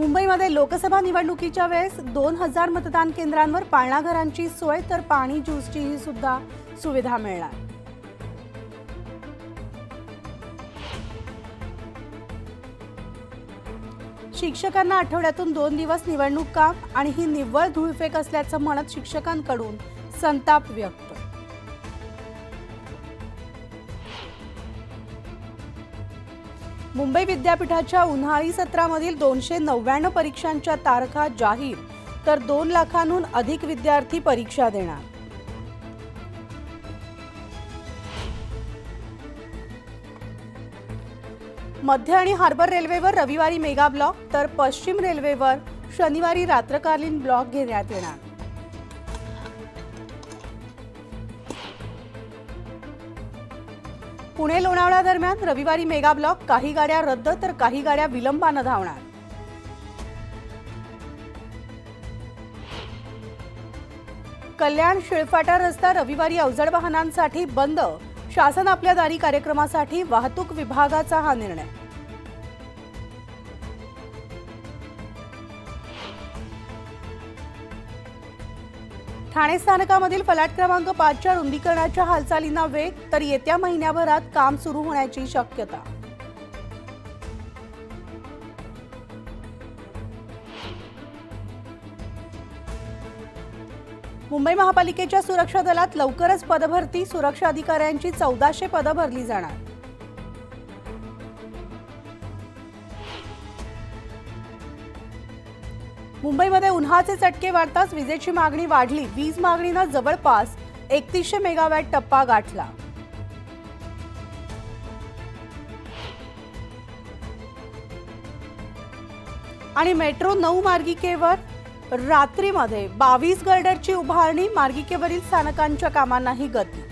मुंबईमध्ये लोकसभा निवडणुकीच्या वेळेस दोन हजार मतदान केंद्रांवर पाळणाघरांची सोय तर पाणी ज्यूसचीही सुद्धा सुविधा मिळणार. शिक्षकांना आठवड्यातून दोन दिवस निवडणूक काम आणि ही निव्वळ धूळफेक असल्याचं म्हणत शिक्षकांकडून संताप व्यक्त. मुंबई विद्यापीठाच्या उन्हाळी सत्रामधील दोनशे नव्याण्णव परीक्षांच्या तारखा जाहीर तर दोन लाखांहून अधिक विद्यार्थी परीक्षा देणार. मध्य आणि हार्बर रेल्वेवर रविवारी मेगा ब्लॉक तर पश्चिम रेल्वेवर शनिवारी रात्रकालीन ब्लॉक घेण्यात येणार. पुणे लोणावळा दरम्यान रविवारी मेगा ब्लॉक काही गाड्या रद्द तर काही गाड्या विलंबानं धावणार. कल्याण शिळफाटा रस्ता रविवारी अवजड वाहनांसाठी बंद. शासन आपल्या दारी कार्यक्रमासाठी वाहतूक विभागाचा हा निर्णय. ठाणे स्थानकामधील फलाट क्रमांक पाचच्या रुंदीकरणाच्या हालचालींना वेग तर येत्या महिन्याभरात काम सुरू होण्याची शक्यता. मुंबई महापालिकेच्या सुरक्षा दलात लवकरच पदभरती सुरक्षा अधिकाऱ्यांची चौदाशे पदं भरली जाणार. मुंबईमध्ये उन्हाचे चटके वाढताच विजेची मागणी वाढली. वीज मागणीनं जवळपास एकतीसशे मेगावॅट टप्पा गाठला. आणि मेट्रो नऊ मार्गिकेवर. रात्रीमध्ये बावीस गर्डरची उभारणी मार्गिकेवरील स्थानकांच्या कामांनाही गती